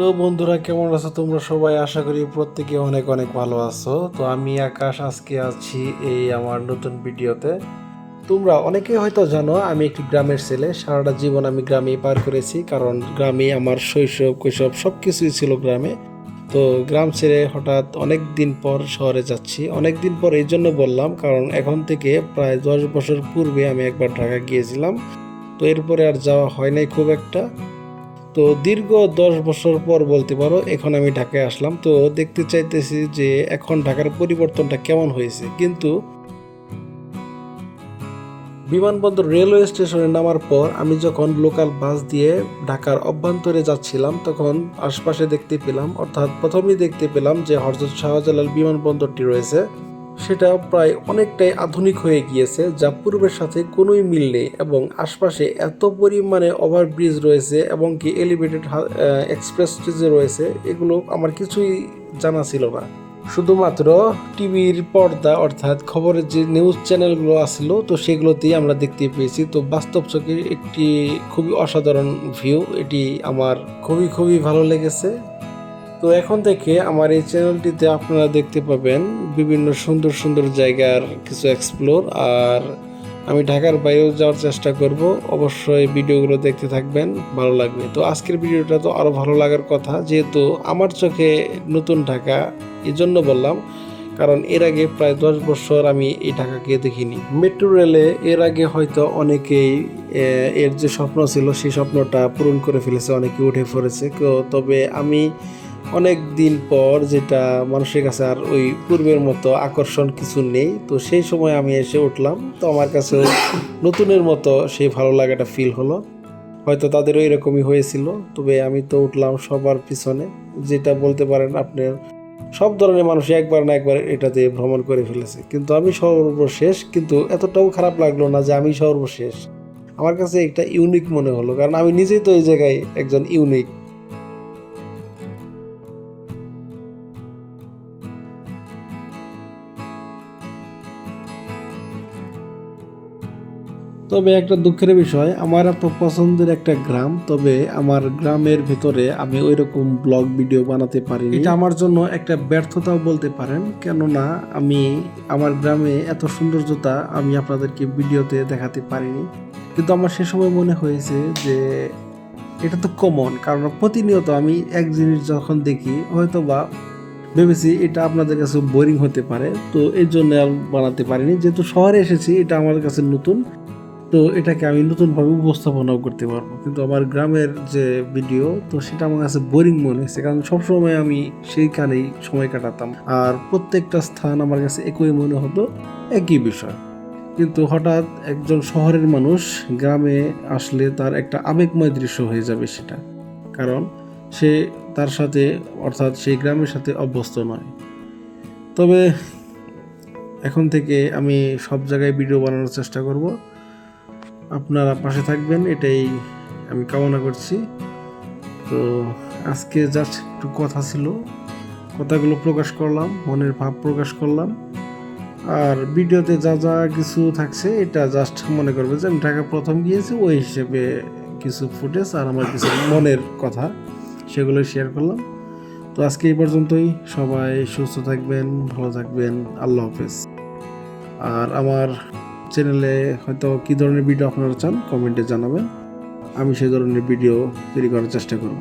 তো বন্ধুরা, কেমন আছো তোমরা সবাই? আশা করি প্রত্যেকে অনেক অনেক ভালো আছো। তো আমি আকাশ, আজকে আছি এই আমার নতুন ভিডিওতে। তোমরা অনেকেই হয়তো জানো, আমি একটি গ্রামের ছেলে। সারাটা জীবন আমি গ্রামেই পার করেছি, কারণ গ্রামে আমার শৈশব, কৈশব সব কিছুই ছিল গ্রামে। তো গ্রাম ছেড়ে হঠাৎ অনেক দিন পর শহরে যাচ্ছি। অনেক দিন পর এই জন্য বললাম, কারণ এখন থেকে প্রায় দশ বছর পূর্বে আমি একবার ঢাকা গিয়েছিলাম। তো এরপরে আর যাওয়া হয় নাই খুব একটা। তো দীর্ঘ দশ বছর পর বলতে পারো, এখন আমি ঢাকায় আসলাম। তো দেখতে চাইতেছি যে এখন ঢাকার পরিবর্তনটা কেমন হয়েছে। কিন্তু বিমানবন্দর রেলওয়ে স্টেশনে নামার পর আমি যখন লোকাল বাস দিয়ে ঢাকার অভ্যন্তরে যাচ্ছিলাম, তখন আশপাশে দেখতে পেলাম, অর্থাৎ প্রথমেই দেখতে পেলাম যে হরজত শাহজালাল বিমানবন্দরটি রয়েছে। সেটা প্রায় অনেকটাই আধুনিক হয়ে গিয়েছে, যা পূর্বের সাথে কোনোই মিল নেই এবং আশপাশে এত পরিমাণে ওভারব্রিজ রয়েছে এবং কি এলিভেটেড এক্সপ্রেস যে রয়েছে, এগুলো আমার কিছুই জানা ছিল না। শুধুমাত্র টিভির পর্দা অর্থাৎ খবরের যে নিউজ চ্যানেলগুলো আসলো, তো সেগুলোতেই আমরা দেখতে পেয়েছি। তো বাস্তব চোখে একটি খুবই অসাধারণ ভিউ এটি আমার খুবই খুবই ভালো লেগেছে। তো এখন থেকে আমার এই চ্যানেলটিতে আপনারা দেখতে পাবেন বিভিন্ন সুন্দর সুন্দর জায়গার কিছু এক্সপ্লোর আর আমি ঢাকার বাইরেও যাওয়ার চেষ্টা করব। অবশ্যই ভিডিওগুলো দেখতে থাকবেন, ভালো লাগবে। তো আজকের ভিডিওটা তো আরও ভালো লাগার কথা, যেহেতু আমার চোখে নতুন ঢাকা এই জন্য বললাম, কারণ এর আগে প্রায় দশ বছর আমি এই ঢাকাকে দেখিনি। মেট্রো রেলে এর আগে হয়তো অনেকেই এর যে স্বপ্ন ছিল, সেই স্বপ্নটা পূরণ করে ফেলেছে, অনেকে উঠে পড়েছে। তবে আমি অনেক দিন পর যেটা মানুষের কাছে আর ওই পূর্বের মতো আকর্ষণ কিছু নেই, তো সেই সময় আমি এসে উঠলাম। তো আমার কাছে নতুনের মতো সেই ভালো লাগাটা ফিল হলো। হয়তো তাদেরও এরকমই হয়েছিল, তবে আমি তো উঠলাম সবার পিছনে। যেটা বলতে পারেন আপনার সব ধরনের মানুষ একবার না একবার এটাতে ভ্রমণ করে ফেলেছে। কিন্তু আমি সর্বশেষ, কিন্তু এতটাও খারাপ লাগল না যে আমি সর্বশেষ। আমার কাছে একটা ইউনিক মনে হলো, কারণ আমি নিজেই তো এই জায়গায় একজন ইউনিক তবে একটা দুঃখের বিষয়, আমার এত পছন্দের একটা গ্রাম, তবে আমার গ্রামের ভিতরে আমি ওই রকম ব্লগ ভিডিও বানাতে পারি এটা আমার জন্য একটা ব্যর্থতাও বলতে পারেন, কেননা আমি, আমার গ্রামে এত সৌন্দর্যতা আমি আপনাদেরকে ভিডিওতে দেখাতে পারিনি। কিন্তু আমার সে সময় মনে হয়েছে যে, এটা তো কমন কারণ প্রতিনিয়ত আমি এক জিনিস যখন দেখি হয়তো বা ভেবেছি এটা আপনাদের কাছে বোরিং হতে পারে, তো এই জন্য বানাতে পারিনি। যেহেতু শহরে এসেছি, এটা আমার কাছে নতুন। তো এটাকে আমি নতুনভাবে উপস্থাপনাও করতে পারব। কিন্তু আমার গ্রামের যে ভিডিও তো সেটা আমার কাছে বোরিং মনে হয়েছে। কারণ সবসময় আমি সেইখানেই সময় কাটাতাম। আর প্রত্যেকটা স্থান আমার কাছে একই মনে হতো, একই বিষয়। কিন্তু হঠাৎ একজন শহরের মানুষ গ্রামে আসলে তার একটা আবেগময় দৃশ্য হয়ে যাবে সেটা। কারণ সে তার সাথে, অর্থাৎ সেই গ্রামের সাথে অভ্যস্ত নয়। তবে এখন থেকে আমি সব জায়গায় ভিডিও বানানোর চেষ্টা করব। আপনারা পাশে থাকবেন, এটাই আমি কামনা করছি। তো আজকে জাস্ট একটু কথা ছিল, কথাগুলো প্রকাশ করলাম, মনের ভাব প্রকাশ করলাম। আর ভিডিওতে যা যা কিছু থাকছে, এটা জাস্ট মনে করবে যে আমি ঢাকা প্রথম গিয়েছি, ওই হিসেবে কিছু ফুটেজ আর আমার কিছু মনের কথা, সেগুলো শেয়ার করলাম। তো আজকে এই পর্যন্তই, সবাই সুস্থ থাকবেন, ভালো থাকবেন, আল্লাহ হাফেজ। আর আমার চ্যানেলে হয়তো কী ধরনের ভিডিও আপনারা চান কমেন্টে জানাবেন। আমি সেই ধরনের ভিডিও তৈরি করার চেষ্টা করব।